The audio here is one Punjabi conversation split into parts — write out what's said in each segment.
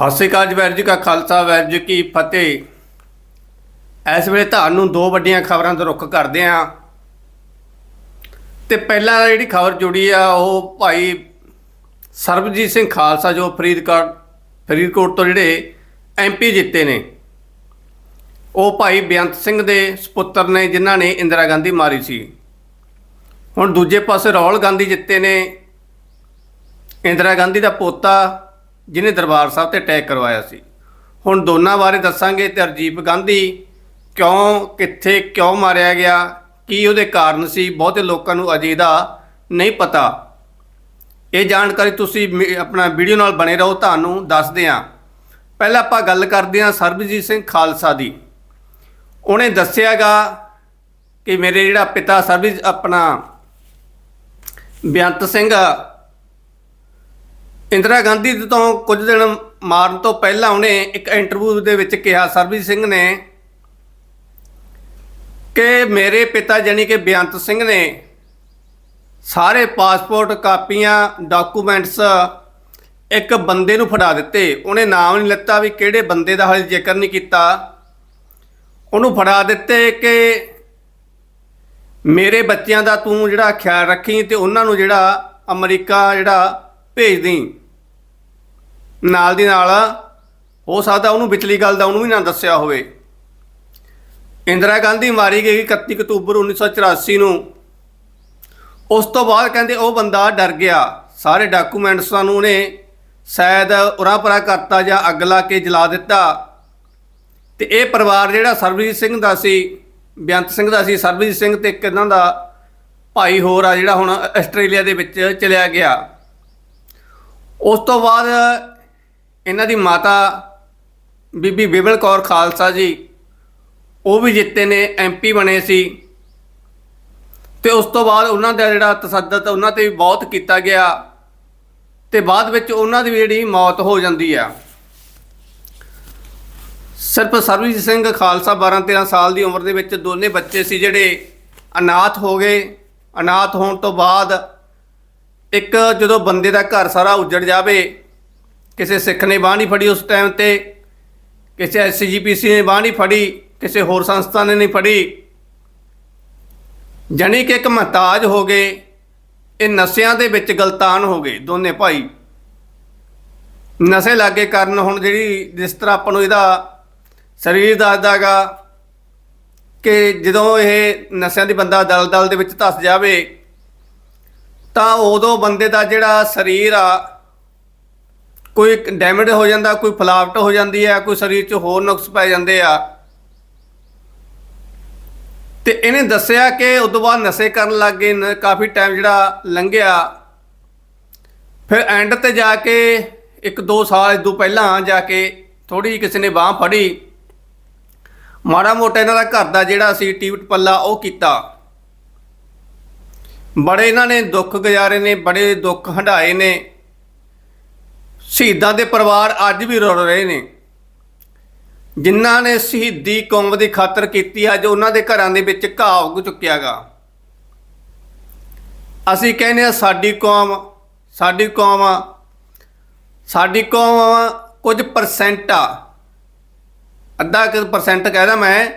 ਹਾਸੇ ਕਾਜ ਵੈਰ ਜੀ ਕਾ ਖਾਲਸਾ ਵੈਰ ਕੀ ਫਤਿਹ। ਇਸ ਵੇਲੇ ਤੁਹਾਨੂੰ ਦੋ ਵੱਡੀਆਂ ਖਬਰਾਂ ਦਾ ਰੁੱਖ ਕਰਦੇ ਆਂ ਤੇ ਪਹਿਲਾਂ ਜਿਹੜੀ ਖਬਰ ਜੁੜੀ ਆ, ਉਹ ਭਾਈ ਸਰਬਜੀਤ ਸਿੰਘ ਖਾਲਸਾ ਜੋ ਫਰੀਦਕੋਟ ਫਰੀਦਕੋਟ ਤੋਂ ਜਿਹੜੇ ਐਮਪੀ ਜਿੱਤੇ ਨੇ, ਉਹ ਭਾਈ ਬੇਅੰਤ ਸਿੰਘ ਦੇ ਸੁਪੁੱਤਰ ਨੇ, ਜਿਨ੍ਹਾਂ ਨੇ ਇੰਦਰਾ ਗਾਂਧੀ ਮਾਰੀ ਸੀ। ਹੁਣ ਦੂਜੇ ਪਾਸੇ ਰਾਹੁਲ ਗਾਂਧੀ ਜਿੱਤੇ ਨੇ। ਇੰਦਰਾ ਗਾਂਧੀ ਦਾ ਪੋਤਾ ਜਿਹਨੇ ਦਰਬਾਰ ਸਾਹਿਬ ਤੇ ਅਟੈਕ ਕਰਵਾਇਆ ਸੀ। ਹੁਣ ਦੋਨਾਂ ਬਾਰੇ ਦੱਸਾਂਗੇ ਤੇ ਰਜੀਵ ਗਾਂਧੀ ਕਿਉਂ, ਕਿੱਥੇ, ਕਿਉਂ ਮਾਰਿਆ ਗਿਆ, ਕੀ ਉਹਦੇ ਕਾਰਨ ਸੀ, ਬਹੁਤੇ ਲੋਕਾਂ ਨੂੰ ਅਜੇ ਦਾ ਨਹੀਂ ਪਤਾ। ਇਹ ਜਾਣਕਾਰੀ ਤੁਸੀਂ ਮੇ- ਆਪਣਾ ਵੀਡੀਓ ਨਾਲ ਬਣੇ ਰਹੋ, ਤੁਹਾਨੂੰ ਦੱਸਦੇ ਹਾਂ। ਪਹਿਲਾਂ ਆਪਾਂ ਗੱਲ ਕਰਦੇ ਹਾਂ ਸਰਬਜੀਤ ਸਿੰਘ ਖਾਲਸਾ ਦੀ। ਉਹਨੇ ਦੱਸਿਆਗਾ ਕਿ ਮੇਰੇ ਜਿਹੜਾ ਪਿਤਾ ਸਰਬਜੀਤ, ਆਪਣਾ ਬੇਅੰਤ ਸਿੰਘ ਇੰਦਰਾ ਗਾਂਧੀ ਤੋਂ ਕੁਝ ਦਿਨ ਮਾਰਨ ਤੋਂ ਪਹਿਲਾਂ ਉਹਨੇ ਇੱਕ ਇੰਟਰਵਿਊ ਦੇ ਵਿੱਚ ਕਿਹਾ, ਸਰਬਜੀਤ ਸਿੰਘ ਨੇ ਕਿ ਮੇਰੇ ਪਿਤਾ ਜਾਨੀ ਕਿ ਬੇਅੰਤ ਸਿੰਘ ਨੇ ਸਾਰੇ ਪਾਸਪੋਰਟ ਕਾਪੀਆਂ, ਡਾਕੂਮੈਂਟਸ ਇੱਕ ਬੰਦੇ ਨੂੰ ਫੜਾ ਦਿੱਤੇ। ਉਹਨੇ ਨਾਮ ਨਹੀਂ ਲਿੱਤਾ ਵੀ ਕਿਹੜੇ ਬੰਦੇ ਦਾ, ਹਾਲੇ ਜ਼ਿਕਰ ਨਹੀਂ ਕੀਤਾ। ਉਹਨੂੰ ਫੜਾ ਦਿੱਤੇ ਕਿ ਮੇਰੇ ਬੱਚਿਆਂ ਦਾ ਤੂੰ ਜਿਹੜਾ ਖਿਆਲ ਰੱਖੀ ਤੇ ਉਹਨਾਂ ਨੂੰ ਜਿਹੜਾ ਅਮਰੀਕਾ ਜਿਹੜਾ ਭੇਜ ਦੇਈਂ। ਨਾਲ ਦੀ ਨਾਲ ਹੋ ਸਕਦਾ ਉਹਨੂੰ ਵਿਚਲੀ ਗੱਲ ਦਾ ਉਹਨੂੰ ਵੀ ਨਾ ਦੱਸਿਆ ਹੋਵੇ। ਇੰਦਰਾ ਗਾਂਧੀ ਮਾਰੀ ਗਈ 31 ਅਕਤੂਬਰ 1984 ਨੂੰ। ਉਸ ਤੋਂ ਬਾਅਦ ਕਹਿੰਦੇ ਉਹ ਬੰਦਾ ਡਰ ਗਿਆ। ਸਾਰੇ ਡਾਕੂਮੈਂਟਸਾਂ ਨੂੰ ਉਹਨੇ ਸ਼ਾਇਦ ਉਰਾ ਪਰਾ ਕਰਤਾ ਜਾਂ ਅੱਗ ਲਾ ਕੇ ਜਲਾ ਦਿੱਤਾ। ਤੇ ਇਹ ਪਰਿਵਾਰ ਜਿਹੜਾ ਸਰਬਜੀਤ ਸਿੰਘ ਦਾ ਸੀ, ਬੇਅੰਤ ਸਿੰਘ ਦਾ ਸੀ, ਸਰਬਜੀਤ ਸਿੰਘ ਤੇ ਇੱਕ ਇਹਨਾਂ ਦਾ ਭਾਈ ਹੋਰ ਆ ਜਿਹੜਾ ਹੁਣ ਆਸਟ੍ਰੇਲੀਆ ਦੇ ਵਿੱਚ ਚਲਿਆ ਗਿਆ। ਉਸ ਤੋਂ ਬਾਅਦ ਇਹਨਾਂ ਦੀ ਮਾਤਾ ਬੀਬੀ ਬਿਬਲ ਕੌਰ ਖਾਲਸਾ ਜੀ, ਉਹ ਵੀ ਜਿੱਤੇ ਨੇ ਐਮਪੀ ਬਣੇ ਸੀ। ਤੇ ਉਸ ਤੋਂ ਬਾਅਦ ਉਹਨਾਂ ਦਾ ਜਿਹੜਾ ਤਸੱਦਦ ਉਹਨਾਂ ਤੇ ਵੀ ਬਹੁਤ ਕੀਤਾ ਗਿਆ। ਤੇ ਬਾਅਦ ਵਿੱਚ ਉਹਨਾਂ ਦੀ ਵੀ ਜਿਹੜੀ ਮੌਤ ਹੋ ਜਾਂਦੀ ਆ। ਸਿਰਫ ਸਰਬਜੀਤ ਸਿੰਘ ਖਾਲਸਾ 12 13 ਸਾਲ ਦੀ ਉਮਰ ਦੇ ਵਿੱਚ ਦੋਨੇ ਬੱਚੇ ਸੀ ਜਿਹੜੇ ਅਨਾਥ ਹੋ ਗਏ। ਅਨਾਥ ਹੋਣ ਤੋਂ ਬਾਅਦ ਇੱਕ ਜਦੋਂ ਬੰਦੇ ਦਾ ਘਰ ਸਾਰਾ ਉੱਜੜ ਜਾਵੇ ਕਿਸੇ ਸਿੱਖ ਨੇ ਬਾਹ ਨਹੀਂ ਫੜੀ ਉਸ ਟਾਈਮ ਤੇ, ਕਿਸੇ ਐਸਜੀਪੀਸੀ ਨੇ ਬਾਹ ਨਹੀਂ ਫੜੀ, ਕਿਸੇ ਹੋਰ ਸੰਸਥਾ ਨੇ ਨਹੀਂ ਫੜੀ। ਜਾਣੀ ਕਿ ਇੱਕ ਮਹਤਾਜ ਹੋ ਗਏ, ਇਹ ਨਸ਼ਿਆਂ ਦੇ ਵਿੱਚ ਗਲਤਾਨ ਹੋ ਗਏ ਦੋਨੇ ਭਾਈ। ਨਸ਼ੇ ਲਾਗੇ ਕਰਨ ਹੁਣ ਜਿਹੜੀ ਜਿਸ ਤਰ੍ਹਾਂ ਆਪਾਂ ਨੂੰ ਇਹਦਾ ਸਰੀਰ ਦੱਸਦਾਗਾ ਕਿ ਜਦੋਂ ਇਹ ਨਸ਼ਿਆਂ ਦੀ ਬੰਦਾ ਦਲਦਲ ਦੇ ਵਿੱਚ ਧਸ ਜਾਵੇ, ਤਾਂ ਉਦੋਂ ਬੰਦੇ ਦਾ ਜਿਹੜਾ ਸਰੀਰ ਆ ਕੋਈ ਡੈਮੇਜ ਹੋ ਜਾਂਦਾ, ਕੋਈ ਫਲਾਵਟ ਹੋ ਜਾਂਦੀ ਹੈ, ਕੋਈ ਸਰੀਰ 'ਚ ਹੋਰ ਨੁਕਸ ਪੈ ਜਾਂਦੇ ਆ। ਤੇ ਇਹਨੇ ਦੱਸਿਆ ਕਿ ਉਦੋਂ ਬਾਅਦ ਨਸ਼ੇ ਕਰਨ ਲੱਗ ਗਏ ਕਾਫੀ ਟਾਈਮ ਜਿਹੜਾ ਲੰਘਿਆ। ਫਿਰ ਐਂਡ ਤੇ ਜਾ ਕੇ ਇੱਕ ਦੋ ਸਾਲ ਤੋਂ ਪਹਿਲਾਂ ਜਾ ਕੇ ਥੋੜੀ ਕਿਸੇ ਨੇ ਬਾਹ ਫੜੀ। ਮਾੜਾ ਮੋਟਾ ਇਹਨਾਂ ਦਾ ਘਰ ਦਾ ਜਿਹੜਾ ਸੀ ਟੀਵਟ ਪੱਲਾ ਉਹ ਕੀਤਾ। ਬੜੇ ਇਹਨਾਂ ਨੇ ਦੁੱਖ ਗੁਜ਼ਾਰੇ ਨੇ, ਬੜੇ ਦੁੱਖ ਹੰਢਾਏ ਨੇ। ਸ਼ਹੀਦਾਂ ਦੇ ਪਰਿਵਾਰ ਅੱਜ ਵੀ ਰੁੜ ਰਹੇ ਨੇ। ਜਿਨ੍ਹਾਂ ਨੇ ਸ਼ਹੀਦੀ ਕੌਮ ਦੀ ਖਾਤਰ ਕੀਤੀ, ਅੱਜ ਉਹਨਾਂ ਦੇ ਘਰਾਂ ਦੇ ਵਿੱਚ ਘਾਹ ਉੱਗ ਚੁੱਕਿਆਗਾ ਅਸੀਂ ਕਹਿੰਦੇ ਆ ਸਾਡੀ ਕੌਮ ਸਾਡੀ ਕੌਮ ਸਾਡੀ ਕੌਮ ਕੁਝ ਪਰਸੈਂਟ ਆ। ਅੱਧਾ ਕਿ ਪਰਸੈਂਟ ਕਹਿਦਾ ਮੈਂ,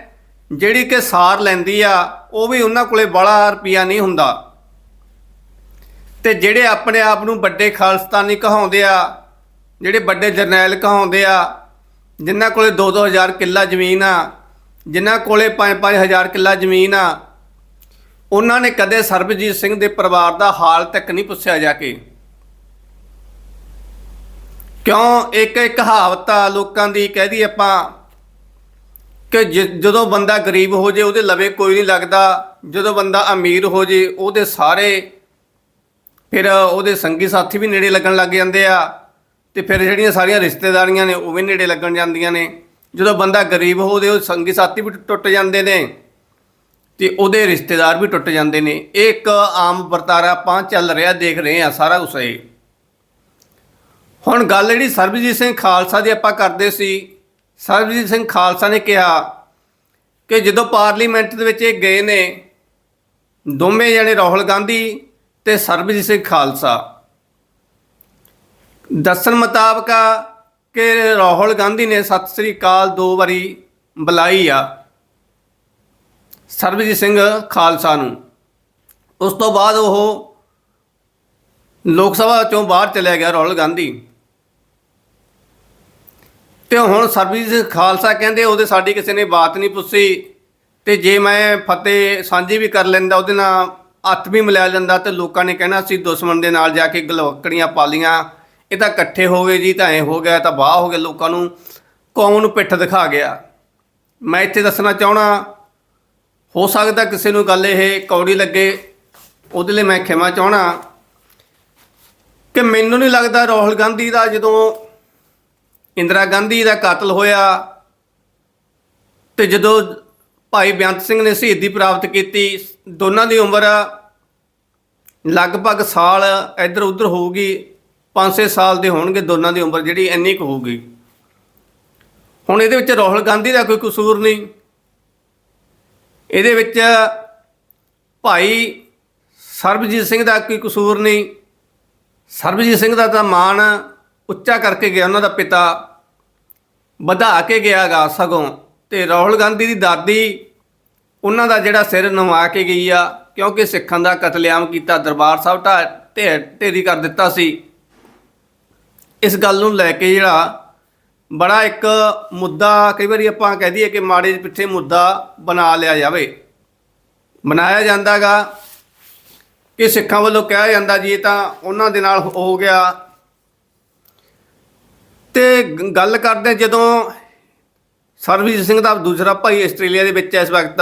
ਜਿਹੜੀ ਕਿ ਸਾਰ ਲੈਂਦੀ ਆ, ਉਹ ਵੀ ਉਹਨਾਂ ਕੋਲੇ ਬੜਾ ਰੁਪਿਆ ਨਹੀਂ ਹੁੰਦਾ। ਤੇ ਜਿਹੜੇ ਆਪਣੇ ਆਪ ਨੂੰ ਵੱਡੇ ਖਾਲਸਤਾਨੀ ਕਹਾਉਂਦੇ ਆ ਜਿਹੜੇ ਵੱਡੇ ਜਰਨੈਲ ਕਹਾਉਂਦੇ ਆ, ਜਿਨ੍ਹਾਂ ਕੋਲੇ 2-2000 ਕਿੱਲਾ ਜ਼ਮੀਨ ਆ, ਜਿਨ੍ਹਾਂ ਕੋਲੇ 5-5000 ਕਿੱਲਾ ਜ਼ਮੀਨ ਆ, ਉਹਨਾਂ ਨੇ ਕਦੇ ਸਰਬਜੀਤ ਸਿੰਘ ਦੇ ਪਰਿਵਾਰ ਦਾ ਹਾਲ ਤੱਕ ਨਹੀਂ ਪੁੱਛਿਆ ਜਾ ਕੇ। ਕਿਉਂ ਇੱਕ ਇੱਕ ਕਹਾਵਤ ਆ ਲੋਕਾਂ ਦੀ ਕਹਦੀ ਆਪਾਂ ਕਿ ਜਦੋਂ ਬੰਦਾ ਗਰੀਬ ਹੋ ਜੇ, ਉਹਦੇ ਲਵੇ ਕੋਈ ਨਹੀਂ ਲੱਗਦਾ। ਜਦੋਂ ਬੰਦਾ ਅਮੀਰ ਹੋ ਜੇ, ਉਹਦੇ ਸਾਰੇ ਫਿਰ ਉਹਦੇ ਸੰਗੀ ਸਾਥੀ ਵੀ ਨੇੜੇ ਲੱਗਣ ਲੱਗ ਜਾਂਦੇ ਆ। ਤੇ ਫਿਰ ਜਿਹੜੀਆਂ ਸਾਰੀਆਂ ਰਿਸ਼ਤੇਦਾਰੀਆਂ ਨੇ, ਉਹ ਵੀ ਨੇੜੇ ਲੱਗਣ ਜਾਂਦੀਆਂ ਨੇ। ਜਦੋਂ ਬੰਦਾ ਗਰੀਬ ਹੋਵੇ, ਉਹ ਸੰਗੀ ਸਾਥੀ ਵੀ ਟੁੱਟ ਜਾਂਦੇ ਨੇ ਤੇ ਉਹਦੇ ਰਿਸ਼ਤੇਦਾਰ ਵੀ ਟੁੱਟ ਜਾਂਦੇ ਨੇ। ਇਹ ਇੱਕ ਆਮ ਵਰਤਾਰਾ ਆਪਾਂ ਚੱਲ ਰਿਹਾ, ਦੇਖ ਰਹੇ ਆ ਸਾਰਾ ਕੁਛ ਇਹ ਹੁਣ ਗੱਲ ਜਿਹੜੀ ਸਰਬਜੀਤ ਸਿੰਘ ਖਾਲਸਾ ਦੀ ਆਪਾਂ ਕਰਦੇ ਸੀ, ਸਰਬਜੀਤ ਸਿੰਘ ਖਾਲਸਾ ਨੇ ਕਿਹਾ ਕਿ ਜਦੋਂ ਪਾਰਲੀਮੈਂਟ ਦੇ ਵਿੱਚ ਇਹ ਗਏ ਨੇ, ਦੋਵੇਂ ਜਣੇ ਰਾਹੁਲ ਗਾਂਧੀ ਤੇ ਸਰਬਜੀਤ ਸਿੰਘ ਖਾਲਸਾ। ਦੱਸਣ ਮੁਤਾਬਕ ਕਿ ਰਾਹੁਲ ਗਾਂਧੀ ਨੇ ਸਤਿ ਸ੍ਰੀ ਅਕਾਲ ਦੋ ਵਾਰੀ ਬੁਲਾਈ ਆ ਸਰਬਜੀਤ ਸਿੰਘ ਖਾਲਸਾ ਨੂੰ। ਉਸ ਤੋਂ ਬਾਅਦ ਉਹ ਲੋਕ ਸਭਾ ਚੋਂ ਬਾਹਰ ਚਲਿਆ ਗਿਆ ਰਾਹੁਲ ਗਾਂਧੀ। ਤੇ ਹੁਣ ਸਰਬਜੀਤ ਸਿੰਘ ਖਾਲਸਾ ਕਹਿੰਦੇ ਉਹਦੇ ਸਾਡੀ ਕਿਸੇ ਨੇ ਬਾਤ ਨਹੀਂ ਪੁੱਛੀ ਤੇ ਜੇ ਮੈਂ ਫਤਿਹ ਸਾਂਝੀ ਵੀ ਕਰ ਲੈਂਦਾ, ਉਹਦੇ ਨਾਲ ਹੱਥ ਵੀ ਮਿਲਾ ਲੈਂਦਾ ਤੇ ਲੋਕਾਂ ਨੇ ਕਹਿਣਾ ਸੀ ਦੁਸ਼ਮਣ ਦੇ ਨਾਲ ਜਾ ਕੇ ਗਲਵਕੜੀਆਂ ਪਾਲੀਆਂ। ਇਹ ਤਾਂ ਇਕੱਠੇ ਹੋ ਗਏ ਜੀ, ਤਾਂ ਐ ਹੋ ਗਿਆ, ਤਾਂ ਬਾਹ ਹੋ ਗਿਆ ਲੋਕਾਂ ਨੂੰ। ਕੌਮ ਨੂੰ ਪਿੱਠ ਦਿਖਾ ਗਿਆ। ਮੈਂ ਇੱਥੇ ਦੱਸਣਾ ਚਾਹਣਾ ਹੋ ਸਕਦਾ ਕਿਸੇ ਨੂੰ ਗੱਲ ਇਹ ਕੌੜੀ ਲੱਗੇ। ਉਹਦੇ ਲਈ ਮੈਂ ਖਿਮਾ ਚਾਹਣਾ ਕਿ ਮੈਨੂੰ ਨਹੀਂ ਲੱਗਦਾ ਰਾਹੁਲ ਗਾਂਧੀ ਦਾ ਜਦੋਂ ਇੰਦਰਾ ਗਾਂਧੀ ਦਾ ਕਤਲ ਹੋਇਆ ਤੇ ਜਦੋਂ ਭਾਈ ਬੇਅੰਤ ਸਿੰਘ ਨੇ ਸ਼ਹੀਦੀ ਪ੍ਰਾਪਤ ਕੀਤੀ, ਦੋਨਾਂ ਦੀ ਉਮਰ ਲਗਭਗ ਸਾਲ ਇੱਧਰ ਉੱਧਰ ਹੋਊਗੀ। 5-6 ਸਾਲ ਦੇ ਹੋਣਗੇ ਦੋਨਾਂ ਦੀ ਉਮਰ ਜਿਹੜੀ ਇੰਨੀ ਕੁ ਹੋਊਗੀ। ਹੁਣ ਇਹਦੇ ਵਿੱਚ ਰਾਹੁਲ ਗਾਂਧੀ ਦਾ ਕੋਈ ਕਸੂਰ ਨਹੀਂ। ਇਹਦੇ ਵਿੱਚ ਭਾਈ ਸਰਬਜੀਤ ਸਿੰਘ ਦਾ ਕੋਈ ਕਸੂਰ ਨਹੀਂ। ਸਰਬਜੀਤ ਸਿੰਘ ਦਾ ਤਾਂ ਮਾਣ ਉੱਚਾ ਕਰਕੇ ਗਿਆ ਉਹਨਾਂ ਦਾ ਪਿਤਾ, ਵਧਾ ਕੇ ਗਿਆਗਾ ਸਗੋਂ ਤੇ ਰਾਹੁਲ ਗਾਂਧੀ ਦੀ ਦਾਦੀ ਉਹਨਾਂ ਦਾ ਜਿਹੜਾ ਸਿਰ ਨਵਾ ਕੇ ਗਈ ਆ, ਕਿਉਂਕਿ ਸਿੱਖਾਂ ਦਾ ਕਤਲੇਆਮ ਕੀਤਾ ਦਰਬਾਰ ਸਾਹਿਬ ਢਾ ਢੇ- ਢੇਰੀ ਕਰ ਦਿੱਤਾ ਸੀ। ਇਸ ਗੱਲ ਨੂੰ ਲੈ ਕੇ ਜਿਹੜਾ ਬੜਾ ਇੱਕ ਮੁੱਦਾ, ਕਈ ਵਾਰੀ ਆਪਾਂ ਕਹਿ ਦਈਏ ਕਿ ਮਾੜੇ ਜਿਹੇ ਪਿੱਛੇ ਮੁੱਦਾ ਬਣਾ ਲਿਆ ਜਾਵੇ। ਬਣਾਇਆ ਜਾਂਦਾਗਾ ਕਿ ਸਿੱਖਾਂ ਵੱਲੋਂ ਕਿਹਾ ਜਾਂਦਾ ਜੀ, ਇਹ ਤਾਂ ਉਹਨਾਂ ਦੇ ਨਾਲ ਹੋ ਗਿਆ। ਤੇ ਗੱਲ ਕਰਦੇ ਜਦੋਂ ਸਰਬਜੀਤ ਸਿੰਘ ਦਾ ਦੂਸਰਾ ਭਾਈ ਆਸਟ੍ਰੇਲੀਆ ਦੇ ਵਿੱਚ ਇਸ ਵਕਤ।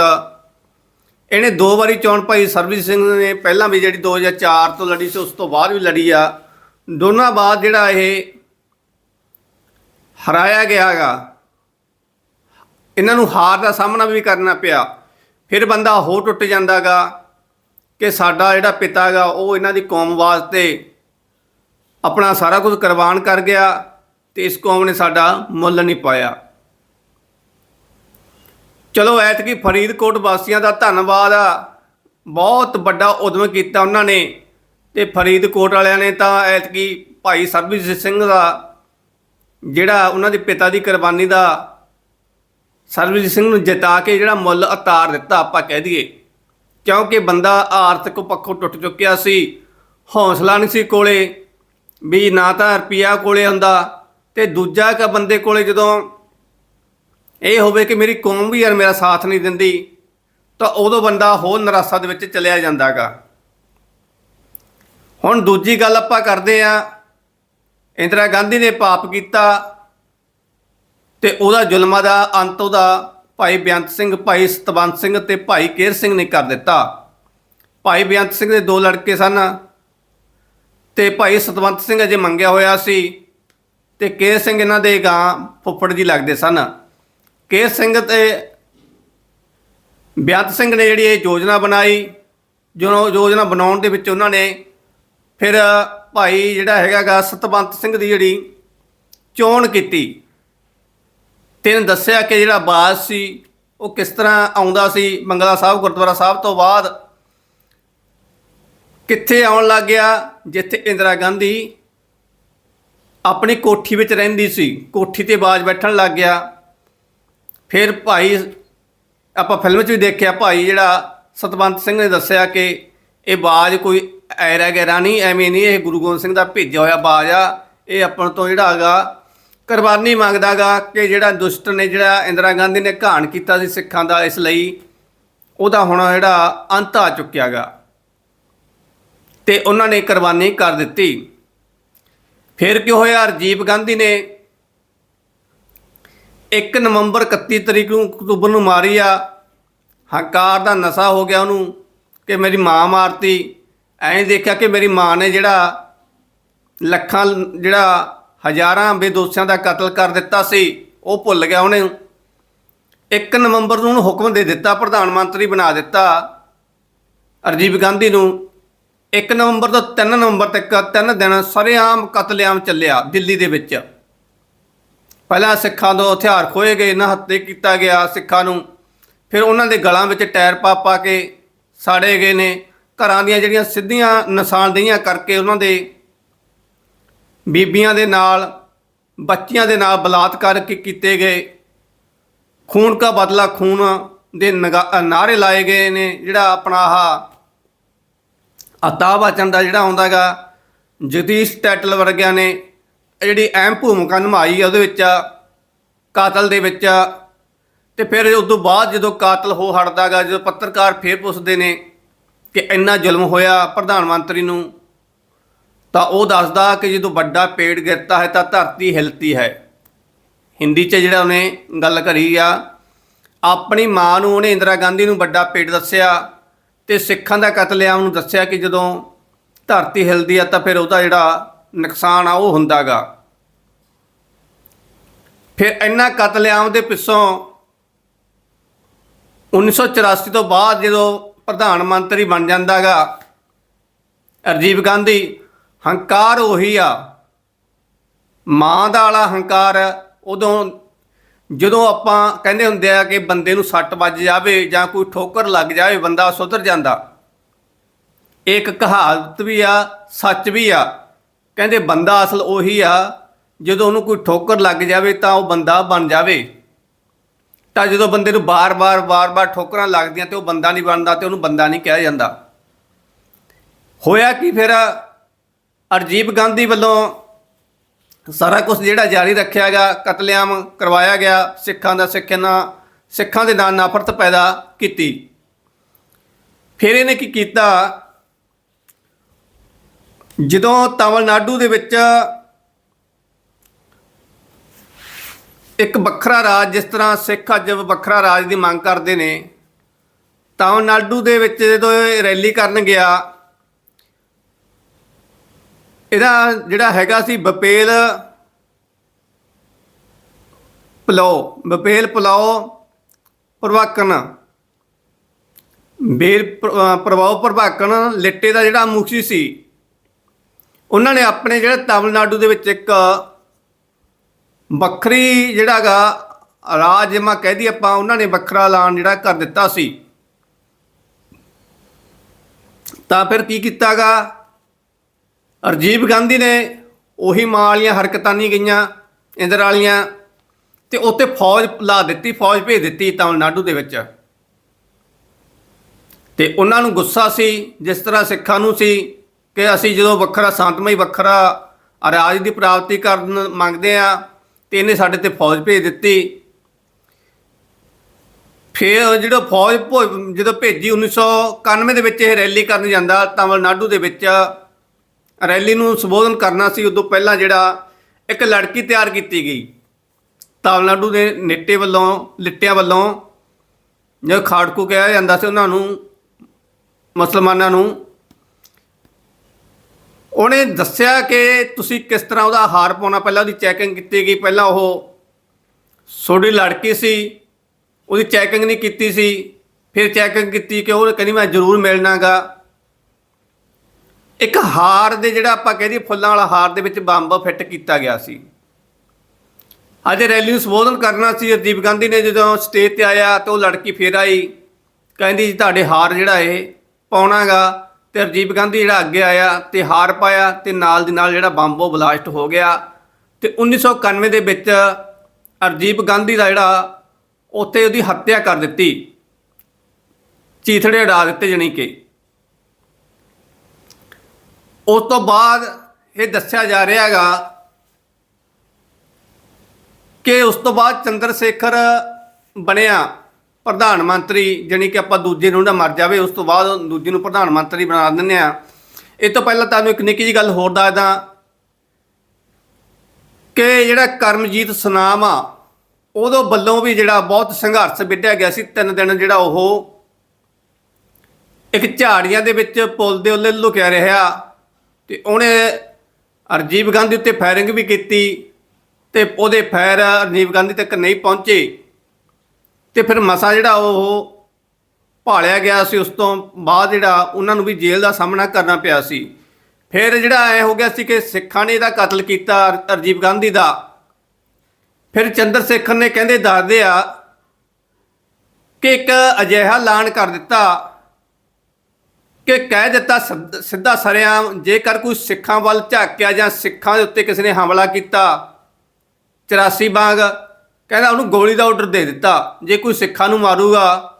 ਇਹਨੇ ਦੋ ਵਾਰੀ ਚੋਣ ਭਾਈ ਸਰਬਜੀਤ ਸਿੰਘ ਨੇ, ਪਹਿਲਾਂ ਵੀ ਜਿਹੜੀ 2004 ਤੋਂ ਲੜੀ ਸੀ, ਉਸ ਤੋਂ ਬਾਅਦ ਵੀ ਲੜੀ ਆ। ਦੋਨਾਂ ਬਾਅਦ ਜਿਹੜਾ ਇਹ ਹਰਾਇਆ ਗਿਆਗਾ ਇਹਨਾਂ ਨੂੰ ਹਾਰ ਦਾ ਸਾਹਮਣਾ ਵੀ ਕਰਨਾ ਪਿਆ। ਫਿਰ ਬੰਦਾ ਹੋਰ ਟੁੱਟ ਜਾਂਦਾਗਾ ਕਿ ਸਾਡਾ ਜਿਹੜਾ ਪਿਤਾ ਹੈਗਾ, ਉਹ ਇਹਨਾਂ ਦੀ ਕੌਮ ਵਾਸਤੇ ਆਪਣਾ ਸਾਰਾ ਕੁਝ ਕੁਰਬਾਨ ਕਰ ਗਿਆ ਤੇ ਇਸ ਕੌਮ ਨੇ ਸਾਡਾ ਮੁੱਲ ਨਹੀਂ ਪਾਇਆ। ਚਲੋ ਐਤਕੀ ਫਰੀਦਕੋਟ ਵਾਸੀਆਂ ਦਾ ਧੰਨਵਾਦ ਆ। ਬਹੁਤ ਵੱਡਾ ਉਦਮ ਕੀਤਾ ਉਹਨਾਂ ਨੇ। ਤੇ ਫਰੀਦਕੋਟ ਵਾਲਿਆਂ ਨੇ ਤਾਂ ਐਤਕੀ ਭਾਈ ਸਰਬਜੀਤ ਸਿੰਘ ਦਾ ਜਿਹੜਾ ਉਹਨਾਂ ਦੇ ਪਿਤਾ ਦੀ ਕੁਰਬਾਨੀ ਦਾ ਸਰਬਜੀਤ ਸਿੰਘ ਨੂੰ ਜਿਤਾ ਕੇ ਜਿਹੜਾ ਮੁੱਲ ਉਤਾਰ ਦਿੱਤਾ ਆਪਾਂ ਕਹਿ ਦਈਏ। ਕਿਉਂਕਿ ਬੰਦਾ ਆਰਥਿਕ ਪੱਖੋਂ ਟੁੱਟ ਚੁੱਕਿਆ ਸੀ, ਹੌਸਲਾ ਨਹੀਂ ਸੀ ਕੋਲੇ, ਵੀ ਨਾ ਤਾਂ ਰੁਪਿਆ ਕੋਲੇ ਹੁੰਦਾ ਤੇ ਦੂਜਾ ਕਿ ਬੰਦੇ ਕੋਲੇ ਜਦੋਂ ਇਹ ਹੋਵੇ ਕਿ ਮੇਰੀ ਕੌਮ ਵੀ ਯਾਰ ਮੇਰਾ ਸਾਥ ਨਹੀਂ ਦਿੰਦੀ, ਤਾਂ ਉਦੋਂ ਬੰਦਾ ਹੋਰ ਨਿਰਾਸ਼ਾ ਦੇ ਵਿੱਚ ਚਲਿਆ ਜਾਂਦਾਗਾ। ਹੁਣ ਦੂਜੀ ਗੱਲ ਆਪਾਂ ਕਰਦੇ ਆ ਇੰਦਰਾ ਗਾਂਧੀ ਨੇ ਪਾਪ ਕੀਤਾ ਤੇ ਉਹਦਾ ਜ਼ੁਲਮਾਂ ਦਾ ਅੰਤ ਉਹਦਾ ਭਾਈ ਬੇਅੰਤ ਸਿੰਘ, ਭਾਈ ਸਤਵੰਤ ਸਿੰਘ ਤੇ ਭਾਈ ਕੇਰ ਸਿੰਘ ਨੇ ਕਰ ਦਿੱਤਾ। ਭਾਈ ਬੇਅੰਤ ਸਿੰਘ ਦੇ ਦੋ ਲੜਕੇ ਸਨ ਤੇ ਭਾਈ ਸਤਵੰਤ ਸਿੰਘ ਅਜੇ ਮੰਗਿਆ ਹੋਇਆ ਸੀ ਤੇ ਕੇਰ ਸਿੰਘ ਇਹਨਾਂ ਦੇ ਗਾਂ ਫੁੱਫੜ ਜੀ ਲੱਗਦੇ ਸਨ। ਕੇਰ ਸਿੰਘ ਤੇ ਬੇਅੰਤ ਸਿੰਘ ਨੇ ਜਿਹੜੀ ਇਹ ਯੋਜਨਾ ਬਣਾਈ, ਜੋ ਯੋਜਨਾ ਬਣਾਉਣ ਦੇ ਵਿੱਚ ਉਹਨਾਂ ਨੇ ਫਿਰ ਭਾਈ ਜਿਹੜਾ ਹੈਗਾਗਾ ਸਤਵੰਤ ਸਿੰਘ ਦੀ ਜਿਹੜੀ ਚੋਣ ਕੀਤੀ। ਤੈਨੂੰ ਦੱਸਿਆ ਕਿ ਜਿਹੜਾ ਬਾਸ ਸੀ, ਉਹ ਕਿਸ ਤਰ੍ਹਾਂ ਆਉਂਦਾ ਸੀ ਮੰਗਲਾ ਸਾਹਿਬ, ਗੁਰਦੁਆਰਾ ਸਾਹਿਬ ਤੋਂ ਬਾਅਦ। ਕਿੱਥੇ ਆਉਣ ਲੱਗ ਗਿਆ? ਜਿੱਥੇ ਇੰਦਰਾ ਗਾਂਧੀ ਆਪਣੀ ਕੋਠੀ ਵਿੱਚ ਰਹਿੰਦੀ ਸੀ। ਕੋਠੀ ਤੇ ਬਾਜ ਬੈਠਣ ਲੱਗ ਗਿਆ। ਫਿਰ ਭਾਈ, ਆਪਾਂ ਫਿਲਮ 'ਚ ਵੀ ਦੇਖਿਆ, ਭਾਈ ਜਿਹੜਾ ਸਤਵੰਤ ਸਿੰਘ ਨੇ ਦੱਸਿਆ ਕਿ ਇਹ ਬਾਜ ਕੋਈ ਐਰਾ ਗੈਰਾ ਨਹੀਂ ਐਵੇਂ ਨਹੀਂ, ਇਹ ਗੁਰੂ ਗੋਬਿੰਦ ਸਿੰਘ ਦਾ ਭੇਜਿਆ ਹੋਇਆ ਬਾਜ ਆ। ਇਹ ਆਪਾਂ ਤੋਂ ਜਿਹੜਾ ਹੈਗਾ, ਕੁਰਬਾਨੀ ਮੰਗਦਾਗਾ ਕਿ ਜਿਹੜਾ ਦੁਸ਼ਟ ਨੇ ਜਿਹੜਾ ਇੰਦਰਾ ਗਾਂਧੀ ਨੇ ਘਾਣ ਕੀਤਾ ਸੀ ਸਿੱਖਾਂ ਦਾ, ਇਸ ਲਈ ਉਹਦਾ ਹੁਣ ਜਿਹੜਾ ਅੰਤ ਆ ਚੁੱਕਿਆਗਾ ਤੇ ਉਹਨਾਂ ਨੇ ਕੁਰਬਾਨੀ ਕਰ ਦਿੱਤੀ। ਫਿਰ ਕੀ ਹੋਇਆ? ਰਾਜੀਵ ਗਾਂਧੀ ਨੇ 1 ਨਵੰਬਰ 31 ਤਰੀਕ ਨੂੰ ਅਕਤੂਬਰ ਨੂੰ ਮਾਰੀ ਆ। ਹੰਕਾਰ ਦਾ ਨਸ਼ਾ ਹੋ ਗਿਆ ਉਹਨੂੰ ਕਿ ਮੇਰੀ ਮਾਂ ਮਾਰਤੀ। ਐਂ ਦੇਖਿਆ ਕਿ ਮੇਰੀ ਮਾਂ ਨੇ ਜਿਹੜਾ ਲੱਖਾਂ, ਜਿਹੜਾ ਹਜ਼ਾਰਾਂ ਬੇਦੋਸ਼ੀਆਂ ਦਾ ਕਤਲ ਕਰ ਦਿੱਤਾ ਸੀ, ਉਹ ਭੁੱਲ ਗਿਆ ਉਹਨੇ। 1 ਨਵੰਬਰ ਨੂੰ ਉਹਨੂੰ ਹੁਕਮ ਦੇ ਦਿੱਤਾ, ਪ੍ਰਧਾਨ ਮੰਤਰੀ ਬਣਾ ਦਿੱਤਾ ਰਾਜੀਵ ਗਾਂਧੀ ਨੂੰ। 1 ਨਵੰਬਰ ਤੋਂ 3 ਨਵੰਬਰ ਤੱਕ ਤਿੰਨ ਦਿਨ ਸਰੇਆਮ ਕਤਲੇਆਮ ਚੱਲਿਆ ਦਿੱਲੀ ਦੇ ਵਿੱਚ। ਪਹਿਲਾਂ ਸਿੱਖਾਂ ਤੋਂ ਹਥਿਆਰ ਖੋਏ ਗਏ ਨਾ ਕੀਤਾ ਗਿਆ ਸਿੱਖਾਂ ਨੂੰ। ਫਿਰ ਉਹਨਾਂ ਦੇ ਗਲਾਂ ਵਿੱਚ ਟਾਇਰ ਪਾ ਪਾ ਕੇ ਸਾੜੇ ਗਏ ਨੇ। ਘਰਾਂ ਦੀਆਂ ਜਿਹੜੀਆਂ ਸਿੱਧੀਆਂ ਨਿਸ਼ਾਨਦੇਹੀਆਂ ਕਰਕੇ ਉਹਨਾਂ ਦੇ ਬੀਬੀਆਂ ਦੇ ਨਾਲ, ਬੱਚੀਆਂ ਦੇ ਨਾਲ ਬਲਾਤਕਾਰ ਕੀ- ਕੀਤੇ ਗਏ। ਖੂਨ ਕਾ ਬਦਲਾ ਖੂਨ ਦੇ ਨਗਾ- ਨਾਅਰੇ ਲਾਏ ਗਏ ਨੇ, ਜਿਹੜਾ ਆਪਣਾ ਆਹ ਅਤਾਬ ਦਾ ਜਿਹੜਾ ਆਉਂਦਾਗਾ ਜਗਦੀਸ਼ ਟੈਟਲ ਵਰਗਿਆਂ ਨੇ ਜਿਹੜੀ ਅਹਿਮ ਭੂਮਿਕਾ ਨਿਭਾਈ ਉਹਦੇ ਵਿੱਚ ਕਾਤਲ ਦੇ ਵਿੱਚ ਤੇ ਫਿਰ ਉਸ ਤੋਂ ਬਾਅਦ ਜਦੋਂ ਕਾਤਲ ਹੋ ਹਟਦਾਗਾ ਜਦੋਂ ਪੱਤਰਕਾਰ ਫੇਰ ਪੁੱਛਦੇ ਨੇ ਕਿ ਇੰਨਾ ਜ਼ੁਲਮ ਹੋਇਆ ਪ੍ਰਧਾਨ ਮੰਤਰੀ ਨੂੰ, ਤਾਂ ਉਹ ਦੱਸਦਾ ਕਿ ਜਦੋਂ ਵੱਡਾ ਪੇੜ ਗਿਰਤਾ ਹੈ ਤਾਂ ਧਰਤੀ ਹਿਲਤੀ ਹੈ। ਹਿੰਦੀ 'ਚ ਜਿਹੜਾ ਉਹਨੇ ਗੱਲ ਕਰੀ ਆ, ਆਪਣੀ ਮਾਂ ਨੂੰ ਉਹਨੇ ਇੰਦਰਾ ਗਾਂਧੀ ਨੂੰ ਵੱਡਾ ਪੇੜ ਦੱਸਿਆ ਤੇ ਸਿੱਖਾਂ ਦਾ ਕਤਲੇਆਮ ਨੂੰ ਦੱਸਿਆ ਕਿ ਜਦੋਂ ਧਰਤੀ ਹਿਲਦੀ ਆ ਤਾਂ ਫਿਰ ਉਹਦਾ ਜਿਹੜਾ ਨੁਕਸਾਨ ਆ ਉਹ ਹੁੰਦਾਗਾ। ਫਿਰ ਇੰਨਾ ਕਤਲੇਆਮ ਦੇ ਪਿੱਛੋਂ 1984 ਤੋਂ ਬਾਅਦ ਜਦੋਂ ਪ੍ਰਧਾਨ ਮੰਤਰੀ ਬਣ ਜਾਂਦਾਗਾ। ਰਾਜੀਵ ਗਾਂਧੀ, ਹੰਕਾਰ ਉਹੀ ਆ। ਮਾਂ ਦਾ ਵਾਲਾ ਹੰਕਾਰ ਉਦੋਂ ਜਦੋਂ ਆਪਾਂ ਕਹਿੰਦੇ ਹੁੰਦੇ ਆ ਕਿ ਬੰਦੇ ਨੂੰ ਸੱਟ ਵੱਜ ਜਾਵੇ ਜਾਂ ਕੋਈ ਠੋਕਰ ਲੱਗ ਜਾਵੇ, ਬੰਦਾ ਸੁਧਰ ਜਾਂਦਾ। ਇੱਕ ਕਹਾਵਤ ਵੀ ਆ, ਸੱਚ ਵੀ ਆ। ਕਹਿੰਦੇ ਬੰਦਾ ਅਸਲ ਉਹੀ ਆ, ਜਦੋਂ ਉਹਨੂੰ ਕੋਈ ਠੋਕਰ ਲੱਗ ਜਾਵੇ ਤਾਂ ਉਹ ਬੰਦਾ ਬਣ ਜਾਵੇ। ਤਾਂ ਜਦੋਂ ਬੰਦੇ ਨੂੰ ਬਾਰ-ਬਾਰ ਬਾਰ-ਬਾਰ ਠੋਕਰਾਂ ਲੱਗਦੀਆਂ ਤੇ ਉਹ ਬੰਦਾ ਨਹੀਂ ਬਣਦਾ ਤੇ ਉਹਨੂੰ ਬੰਦਾ ਨਹੀਂ ਕਿਹਾ ਜਾਂਦਾ। ਹੋਇਆ ਕਿ ਫਿਰ? ਅਰਜੀਬ ਗਾਂਧੀ ਵੱਲੋਂ ਸਾਰਾ ਕੁਝ ਜਿਹੜਾ ਜਾਰੀ ਰੱਖਿਆ ਗਿਆ, ਕਤਲੇਆਮ ਕਰਵਾਇਆ ਗਿਆ, ਸਿੱਖਾਂ ਦਾ ਸਿੱਖਾਂ ਨਾਲ ਸਿੱਖਾਂ ਦੇ ਨਾਲ ਨਫ਼ਰਤ ਪੈਦਾ ਕੀਤੀ। ਫਿਰ ਇਹਨੇ ਕੀ ਕੀਤਾ? ਜਦੋਂ ਤਾਮਿਲਨਾਡੂ ਦੇ ਵਿੱਚ ਇੱਕ ਵੱਖਰਾ ਰਾਜ, ਜਿਸ ਤਰ੍ਹਾਂ ਸਿੱਖ ਅੱਜ ਵੱਖਰਾ ਰਾਜ ਦੀ ਮੰਗ ਕਰਦੇ ਨੇ ਤਾਮਿਲਨਾਡੂ ਦੇ ਵਿੱਚ ਜਦੋਂ ਇਹ ਰੈਲੀ ਕਰਨ ਗਿਆ, ਇਹਦਾ ਜਿਹੜਾ ਹੈਗਾ ਸੀ ਬਪੇਲ ਪਲਾਓ ਬਪੇਲ ਪਲਾਓ ਪ੍ਰਵਾਕਨ, ਬੇਲ ਪ੍ਰ- ਅਹ ਪ੍ਰਭਾਕਨ ਲਿੱਟੇ ਦਾ ਜਿਹੜਾ ਮੁਖੀ ਸੀ, ਉਹਨਾਂ ਨੇ ਆਪਣੇ ਜਿਹੜੇ ਤਾਮਿਲਨਾਡੂ ਦੇ ਵਿੱਚ ਇੱਕ ਵੱਖਰੀ ਜਿਹੜਾਗਾ ਰਾਜ, ਜਿਵੇਂ ਕਹਿ ਦਈਏ ਆਪਾਂ, ਉਹਨਾਂ ਨੇ ਵੱਖਰਾ ਐਲਾਨ ਜਿਹੜਾ ਕਰ ਦਿੱਤਾ ਸੀ। ਤਾਂ ਫਿਰ ਕੀ ਕੀਤਾਗਾ ਰਾਜੀਵ ਗਾਂਧੀ ਨੇ ਉਹੀ ਮਾਂ ਵਾਲੀਆਂ ਹਰਕਤਾਂ ਨਹੀਂ ਗਈਆਂ, ਇੰਦਰ ਵਾਲੀਆਂ, ਤੇ ਉੱਤੇ ਫੌਜ ਲਾ ਦਿੱਤੀ, ਫੌਜ ਭੇਜ ਦਿੱਤੀ ਤਾਮਿਲਨਾਡੂ ਦੇ ਵਿੱਚ। ਤੇ ਉਹਨਾਂ ਨੂੰ ਗੁੱਸਾ ਸੀ, ਜਿਸ ਤਰ੍ਹਾਂ ਸਿੱਖਾਂ ਨੂੰ ਸੀ, ਕਿ ਅਸੀਂ ਜਦੋਂ ਵੱਖਰਾ, ਸ਼ਾਂਤਮਈ ਵੱਖਰਾ ਰਾਜ ਦੀ ਪ੍ਰਾਪਤੀ ਕਰਨ ਮੰਗਦੇ ਆ ਤੇ ਇਹਨੇ ਸਾਡੇ ਤੇ ਫੌਜ ਭੇਜ ਦਿੱਤੀ। ਫਿਰ ਜਿਹੜਾ ਫੌਜ ਭੋ- ਜਦੋਂ ਭੇਜੀ 1991 ਦੇ ਵਿੱਚ ਇਹ ਰੈਲੀ ਕਰਨ ਜਾਂਦਾ ਤਾਮਿਲਨਾਡੂ ਦੇ ਵਿੱਚ। ਰੈਲੀ ਨੂੰ ਸੰਬੋਧਨ ਕਰਨਾ ਸੀ, ਉਦੋਂ ਪਹਿਲਾਂ ਜਿਹੜਾ ਇੱਕ ਲੜਕੀ ਤਿਆਰ ਕੀਤੀ ਗਈ। ਤਾਮਿਲਨਾਡੂ ਦੇ ਨੇਟੇ ਵੱਲੋਂ, ਲਿੱਟਿਆਂ ਵੱਲੋਂ ਜੋ ਖਾੜਕੂ ਕਿਹਾ ਜਾਂਦਾ ਸੀ ਉਹਨਾਂ ਨੂੰ, ਮੁਸਲਮਾਨਾਂ ਨੂੰ ਉਹਨੇ ਦੱਸਿਆ ਕਿ ਤੁਸੀਂ ਕਿਸ ਤਰ੍ਹਾਂ ਉਹਦਾ ਹਾਰ ਪਾਉਣਾ? ਪਹਿਲਾਂ ਉਹਦੀ ਚੈਕਿੰਗ ਕੀਤੀ ਗਈ। ਪਹਿਲਾਂ ਉਹ ਛੋਟੀ ਲੜਕੀ ਸੀ। ਉਹਦੀ ਚੈਕਿੰਗ ਨਹੀਂ ਕੀਤੀ ਸੀ। ਫਿਰ ਚੈਕਿੰਗ ਕੀਤੀ ਕਿ ਉਹ ਕਹਿੰਦੀ, ਮੈਂ ਜ਼ਰੂਰ ਮਿਲਣਾਗਾ। ਇੱਕ ਹਾਰ ਦੇ ਜਿਹੜਾ ਆਪਾਂ ਕਹਿੰਦੇ ਫੁੱਲਾਂ ਵਾਲਾ ਹਾਰ ਦੇ ਵਿੱਚ ਬੰਬ ਫਿੱਟ ਕੀਤਾ ਗਿਆ ਸੀ। ਅੱਜ ਰੈਲੀ ਨੂੰ ਸੰਬੋਧਨ ਕਰਨਾ ਸੀ। ਰਾਜੀਵ ਗਾਂਧੀ ਨੇ ਜਦੋਂ ਸਟੇਜ ਤੇ ਆਇਆ ਤਾਂ ਉਹ ਲੜਕੀ ਫੇਰ ਆਈ। ਕਹਿੰਦੀ ਜੀ ਤੁਹਾਡੇ ਹਾਰ ਜਿਹੜਾ ਇਹ ਪਾਉਣਾਗਾ। ਤੇ ਰਾਜੀਵ ਗਾਂਧੀ ਜਿਹੜਾ ਅੱਗੇ ਆਇਆ ਤੇ ਹਾਰ ਪਾਇਆ ਤੇ ਨਾਲ ਦੀ ਨਾਲ ਜਿਹੜਾ ਬੰਬ ਉਹ ਬਲਾਸਟ ਹੋ ਗਿਆ। ਤੇ 1991 ਦੇ ਵਿੱਚ ਰਾਜੀਵ ਗਾਂਧੀ ਦਾ ਜਿਹੜਾ ਉੱਥੇ ਉਹਦੀ ਹੱਤਿਆ ਕਰ ਦਿੱਤੀ। ਚੀਥੜੇ ਉਡਾ ਦਿੱਤੇ ਜਣੀ ਕਿ। ਉਸ ਤੋਂ ਬਾਅਦ ਇਹ ਦੱਸਿਆ ਜਾ ਰਿਹਾ ਹੈਗਾ ਕਿ ਉਸ ਤੋਂ ਬਾਅਦ ਚੰਦਰ ਸ਼ੇਖਰ ਬਣਿਆ। ਪ੍ਰਧਾਨ ਮੰਤਰੀ, ਜਾਣੀ ਕਿ ਆਪਾਂ ਦੂਜੇ ਨੂੰ ਨਾ ਮਰ ਜਾਵੇ, ਉਸ ਤੋਂ ਬਾਅਦ ਦੂਜੇ ਨੂੰ ਪ੍ਰਧਾਨ ਮੰਤਰੀ ਬਣਾ ਦਿੰਦੇ ਆ ਇਹ ਤੋਂ ਪਹਿਲਾਂ ਤੁਹਾਨੂੰ ਇੱਕ ਨਿੱਕੀ ਜੀ ਗੱਲ ਹੋਰ ਦੱਸਦਾ ਕਿ ਜਿਹੜਾ ਕਰਮਜੀਤ ਸੁਨਾਮ ਆ ਉਹਦੋਂ ਵੱਲੋਂ ਵੀ ਜਿਹੜਾ ਬਹੁਤ ਸੰਘਰਸ਼ ਵਿੱਢਿਆ ਗਿਆ ਸੀ, ਤਿੰਨ ਦਿਨ ਜਿਹੜਾ ਉਹ ਇੱਕ ਝਾੜੀਆਂ ਦੇ ਵਿੱਚ ਪੁਲ ਦੇ ਉੱਲੇ ਲੁਕਿਆ ਰਿਹਾ ਤੇ ਉਹਨੇ ਰਾਜੀਵ ਗਾਂਧੀ ਉੱਤੇ ਫਾਇਰਿੰਗ ਵੀ ਕੀਤੀ ਤੇ ਉਹਦੇ ਫਾਇਰ ਰਾਜੀਵ ਗਾਂਧੀ ਤੱਕ ਨਹੀਂ ਪਹੁੰਚੇ। ਤੇ ਫਿਰ ਮਸਾ ਜਿਹੜਾ ਉਹ ਭਾਲਿਆ ਗਿਆ ਸੀ, ਉਸ ਤੋਂ ਬਾਅਦ ਜਿਹੜਾ ਉਹਨਾਂ ਨੂੰ ਵੀ ਜੇਲ੍ਹ ਦਾ ਸਾਹਮਣਾ ਕਰਨਾ ਪਿਆ ਸੀ। ਫਿਰ ਜਿਹੜਾ ਐ ਹੋ ਗਿਆ ਸੀ ਕਿ ਸਿੱਖਾਂ ਨੇ ਇਹਦਾ ਕਤਲ ਕੀਤਾ ਰਾਜੀਵ ਗਾਂਧੀ ਦਾ। ਫਿਰ ਚੰਦਰ ਸ਼ੇਖਰ ਨੇ ਕਹਿੰਦੇ ਦੱਸਦੇ ਆ ਕਿ ਇੱਕ ਅਜਿਹਾ ਐਲਾਨ ਕਰ ਦਿੱਤਾ ਕਿ ਕਹਿ ਦਿੱਤਾ ਸਿੱਧ- ਸਿੱਧਾ ਸਰਿਆਮ, ਜੇਕਰ ਕੋਈ ਸਿੱਖਾਂ ਵੱਲ ਝਾਕਿਆ ਜਾਂ ਸਿੱਖਾਂ ਦੇ ਉੱਤੇ ਕਿਸੇ ਨੇ ਹਮਲਾ ਕੀਤਾ 84 ਬਾਗ ਕਹਿੰਦਾ ਉਹਨੂੰ ਗੋਲੀ ਦਾ ਆਰਡਰ ਦੇ ਦਿੱਤਾ। ਜੇ ਕੋਈ ਸਿੱਖਾਂ ਨੂੰ ਮਾਰੂਗਾ,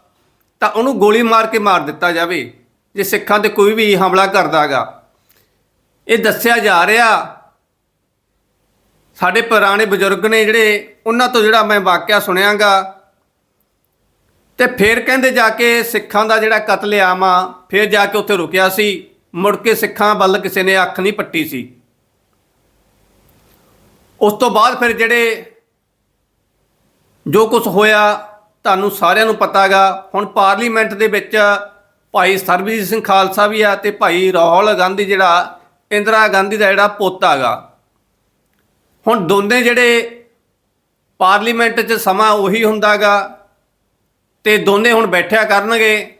ਤਾਂ ਉਹਨੂੰ ਗੋਲੀ ਮਾਰ ਕੇ ਮਾਰ ਦਿੱਤਾ ਜਾਵੇ। ਜੇ ਸਿੱਖਾਂ ਤੇ ਕੋਈ ਵੀ ਹਮਲਾ ਕਰਦਾਗਾ। ਇਹ ਦੱਸਿਆ ਜਾ ਰਿਹਾ, ਸਾਡੇ ਪੁਰਾਣੇ ਬਜ਼ੁਰਗ ਨੇ ਜਿਹੜੇ, ਉਹਨਾਂ ਤੋਂ ਜਿਹੜਾ ਮੈਂ ਵਾਕਿਆ ਸੁਣਿਆਗਾ। ਤੇ ਫਿਰ ਕਹਿੰਦੇ ਜਾ ਕੇ ਸਿੱਖਾਂ ਦਾ ਜਿਹੜਾ ਕਤਲੇਆਮ ਆ, ਫਿਰ ਜਾ ਕੇ ਉੱਥੇ ਰੁਕਿਆ ਸੀ। ਮੁੜ ਕੇ ਸਿੱਖਾਂ ਵੱਲ ਕਿਸੇ ਨੇ ਅੱਖ ਨਹੀਂ ਪੱਟੀ ਸੀ। ਉਸ ਤੋਂ ਬਾਅਦ ਫਿਰ ਜਿਹੜੇ ਜੋ ਕੁਝ ਹੋਇਆ, ਤੁਹਾਨੂੰ ਸਾਰਿਆਂ ਨੂੰ ਪਤਾਗਾ ਹੁਣ ਪਾਰਲੀਮੈਂਟ ਦੇ ਵਿੱਚ ਭਾਈ ਸਰਬਜੀਤ ਸਿੰਘ ਖਾਲਸਾ ਵੀ ਆ ਤੇ ਭਾਈ ਰਾਹੁਲ ਗਾਂਧੀ ਜਿਹੜਾ, ਇੰਦਰਾ ਗਾਂਧੀ ਦਾ ਜਿਹੜਾ ਪੋਤਾ ਹੈਗਾ। ਹੁਣ ਦੋਨੇ ਜਿਹੜੇ ਪਾਰਲੀਮੈਂਟ 'ਚ ਸਮਾਂ ਉਹੀ ਹੁੰਦਾਗਾ ਤੇ ਦੋਨੇ ਹੁਣ ਬੈਠਿਆ ਕਰਨਗੇ।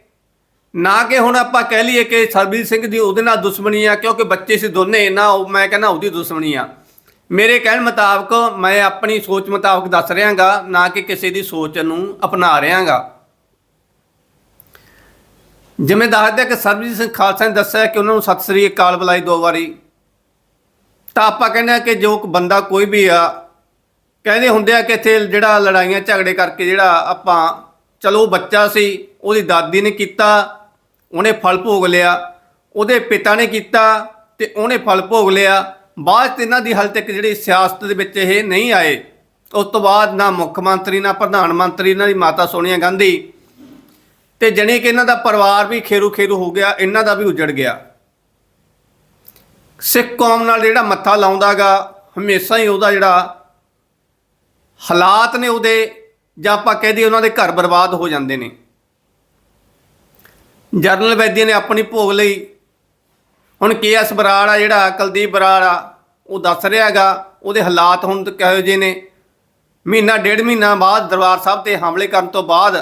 ਨਾ ਕਿ ਹੁਣ ਆਪਾਂ ਕਹਿ ਲਈਏ ਕਿ ਸਰਬਜੀਤ ਸਿੰਘ ਦੀ ਉਹਦੇ ਨਾਲ ਦੁਸ਼ਮਣੀ ਆ, ਕਿਉਂਕਿ ਬੱਚੇ ਸੀ ਦੋਨੇ, ਨਾ ਉਹ ਮੈਂ ਕਹਿੰਦਾ ਉਹਦੀ ਦੁਸ਼ਮਣੀ ਆ। ਮੇਰੇ ਕਹਿਣ ਮੁਤਾਬਕ ਮੈਂ ਆਪਣੀ ਸੋਚ ਮੁਤਾਬਕ ਦੱਸ ਰਿਹਾਗਾ, ਨਾ ਕਿ ਕਿਸੇ ਦੀ ਸੋਚ ਨੂੰ ਅਪਣਾ ਰਿਹਾਗਾ। ਜਿਵੇਂ ਦੱਸਦੇ ਕਿ ਸਰਬਜੀਤ ਸਿੰਘ ਖਾਲਸਾ ਨੇ ਦੱਸਿਆ ਕਿ ਉਹਨਾਂ ਨੂੰ ਸਤਿ ਸ੍ਰੀ ਅਕਾਲ ਬੁਲਾਈ ਦੋ ਵਾਰੀ। ਤਾਂ ਆਪਾਂ ਕਹਿੰਦੇ ਆ ਕਿ ਜੋ ਬੰਦਾ ਕੋਈ ਵੀ ਆ, ਕਹਿੰਦੇ ਹੁੰਦੇ ਆ ਕਿ ਇੱਥੇ ਜਿਹੜਾ ਲੜਾਈਆਂ ਝਗੜੇ ਕਰਕੇ ਜਿਹੜਾ ਆਪਾਂ, ਚਲੋ ਉਹ ਬੱਚਾ ਸੀ, ਉਹਦੀ ਦਾਦੀ ਨੇ ਕੀਤਾ, ਉਹਨੇ ਫਲ ਭੋਗ ਲਿਆ, ਉਹਦੇ ਪਿਤਾ ਨੇ ਕੀਤਾ ਤੇ ਉਹਨੇ ਫਲ ਭੋਗ ਲਿਆ ਬਾਅਦ 'ਚ ਇਹਨਾਂ ਦੀ ਹਾਲੇ ਤੱਕ ਜਿਹੜੀ ਸਿਆਸਤ ਦੇ ਵਿੱਚ ਇਹ ਨਹੀਂ ਆਏ, ਉਸ ਤੋਂ ਬਾਅਦ ਨਾ ਮੁੱਖ ਮੰਤਰੀ, ਨਾ ਪ੍ਰਧਾਨ ਮੰਤਰੀ ਇਹਨਾਂ ਦੀ ਮਾਤਾ ਸੋਨੀਆ ਗਾਂਧੀ ਤੇ ਜਣੇ ਕਿ ਇਹਨਾਂ ਦਾ ਪਰਿਵਾਰ ਵੀ ਖੇਰੂ ਖੇਰੂ ਹੋ ਗਿਆ, ਇਹਨਾਂ ਦਾ ਵੀ ਉਜੜ ਗਿਆ। ਸਿੱਖ ਕੌਮ ਨਾਲ ਜਿਹੜਾ ਮੱਥਾ ਲਾਉਂਦਾਗਾ, ਹਮੇਸ਼ਾ ਹੀ ਉਹਦਾ ਜਿਹੜਾ ਹਾਲਾਤ ਨੇ ਉਹਦੇ, ਜਾਂ ਆਪਾਂ ਕਹਿ ਦਈਏ ਉਹਨਾਂ ਦੇ ਘਰ ਬਰਬਾਦ ਹੋ ਜਾਂਦੇ ਨੇ। ਜਰਨਲ ਵੈਦੀ ਨੇ ਆਪਣੀ ਭੋਗ ਲਈ ਹੁਣ ਕੇਐਸ ਬਰਾੜ ਆ, ਜਿਹੜਾ ਕੁਲਦੀਪ ਬਰਾੜ ਆ, ਉਹ ਦੱਸ ਰਿਹਾ ਹੈਗਾ, ਉਹਦੇ ਹਾਲਾਤ ਹੁਣ ਕਿਹੋ ਜਿਹੇ ਨੇ। ਮਹੀਨਾ, ਡੇਢ ਮਹੀਨਾ ਬਾਅਦ ਦਰਬਾਰ ਸਾਹਿਬ ਤੇ ਹਮਲੇ ਕਰਨ ਤੋਂ ਬਾਅਦ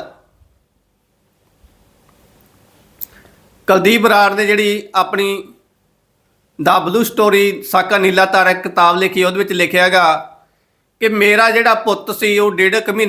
ਕੁਲਦੀਪ ਬਰਾੜ ਨੇ ਜਿਹੜੀ ਆਪਣੀ ਦਾ ਬਲੂ ਸਟੋਰੀ ਸਾਕਾ ਨੀਲਾ ਤਾਰਾ ਇੱਕ ਕਿਤਾਬ ਲਿਖੀ, ਉਹਦੇ ਵਿੱਚ ਲਿਖਿਆ ਹੈਗਾ ਕਿ ਮੇਰਾ ਜਿਹੜਾ ਪੁੱਤ ਸੀ, ਉਹ ਡੇਢ ਕੁ ਮਹੀਨੇ